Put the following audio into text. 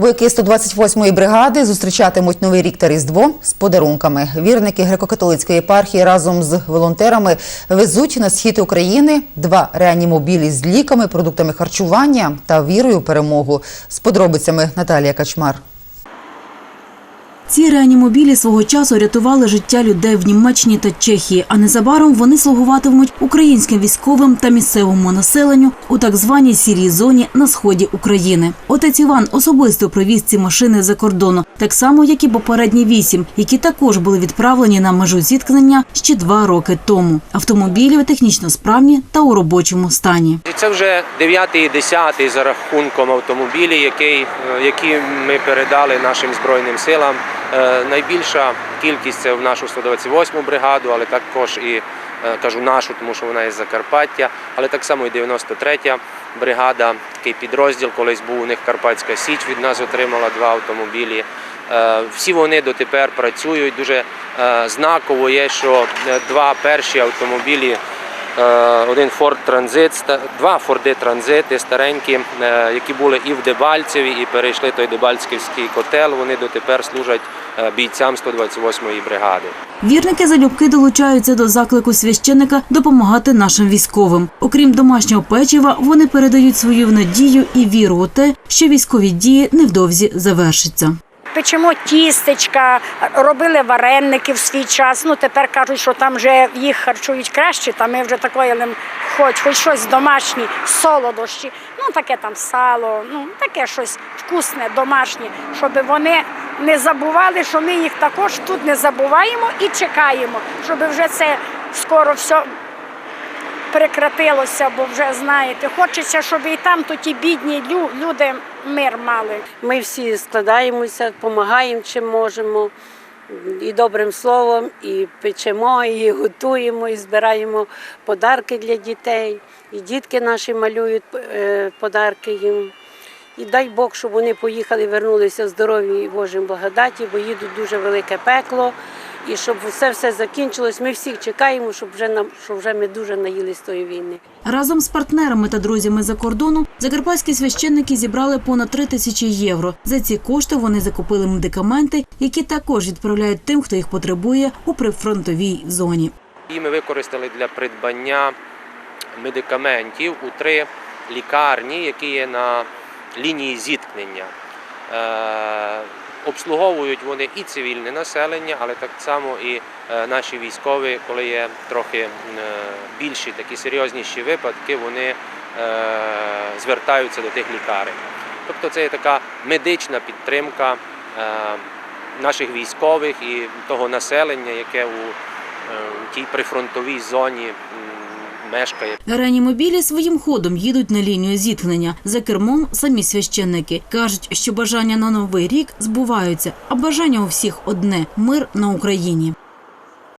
Вояки 128-ї бригади зустрічатимуть новий рік та різдво з подарунками. Вірники греко-католицької єпархії разом з волонтерами везуть на схід України два реанімобілі з ліками, продуктами харчування та вірою в перемогу. З подробицями Наталія Качмар. Ці реанімобілі свого часу рятували життя людей в Німеччині та Чехії, а незабаром вони слугуватимуть українським військовим та місцевому населенню у так званій сірій зоні на сході України. Отець Іван особисто привіз ці машини за кордону, так само як і попередні вісім, які також були відправлені на межу зіткнення ще два роки тому. Автомобілі технічно справні та у робочому стані. Це вже 9 і 10 за рахунком автомобілі, який, е, які ми передали нашим збройним силам. Е, Найбільша кількість це в нашу 128 бригаду, але також і е, кажу нашу, тому що вона із Закарпаття, але так само і 93 бригада, такий підрозділ, колись був у них Карпатська Січ, від нас отримала два автомобілі. Е, Всі вони дотепер працюють. Дуже знаково є, що два перші автомобілі один Ford Transit, два Форди Транзити старенькі, е, які були і в Дебальцеві, і перейшли той Дебальцівський котел. Вони дотепер служать е, бійцям 128-ї бригади. Вірники залюбки долучаються до заклику священика допомагати нашим військовим. Окрім домашнього печива, вони передають свою надію і віру у те, що військові дії невдовзі завершаться. Печемо тістечка, робили вареники в свій час. Ну тепер кажуть, що там вже їх харчують краще, та ми вже такої хоч, хоч щось домашнє, солодощі, ну таке там сало, ну таке щось вкусне, домашнє, щоб вони не забували, що ми їх також тут не забуваємо і чекаємо, щоб вже це скоро все прекратилося, бо вже знаєте, хочеться, щоб і там то ті бідні люди мир мали. Ми всі складаємося, допомагаємо чим можемо. І добрим словом, і печемо, і готуємо, і збираємо подарки для дітей. І дітки наші малюють е, подарки їм. І дай Бог, щоб вони поїхали, вернулися здорові і Божим благодаті, бо їдуть дуже велике пекло. І щоб все все закінчилось. Ми всіх чекаємо, щоб вже нам, щоб вже ми дуже наїлись тої війни. Разом з партнерами та друзями за кордону закарпатські священники зібрали понад 3 тисячі євро. За ці кошти вони закупили медикаменти, які також відправляють тим, хто їх потребує у прифронтовій зоні. І ми використали для придбання медикаментів у три лікарні, які є на лінії зіткнення. Обслуговують вони і цивільне населення, але так само і е, наші військові, коли є трохи е, більші такі серйозніші випадки, вони е, звертаються до тих лікарень. Тобто це є така медична підтримка наших військових і того населення, яке у тій прифронтовій зоні мешкає. Реанімобілі своїм ходом їдуть на лінію зіткнення. За кермом самі священники кажуть, що бажання на новий рік збуваються, а бажання у всіх одне мир на Україні.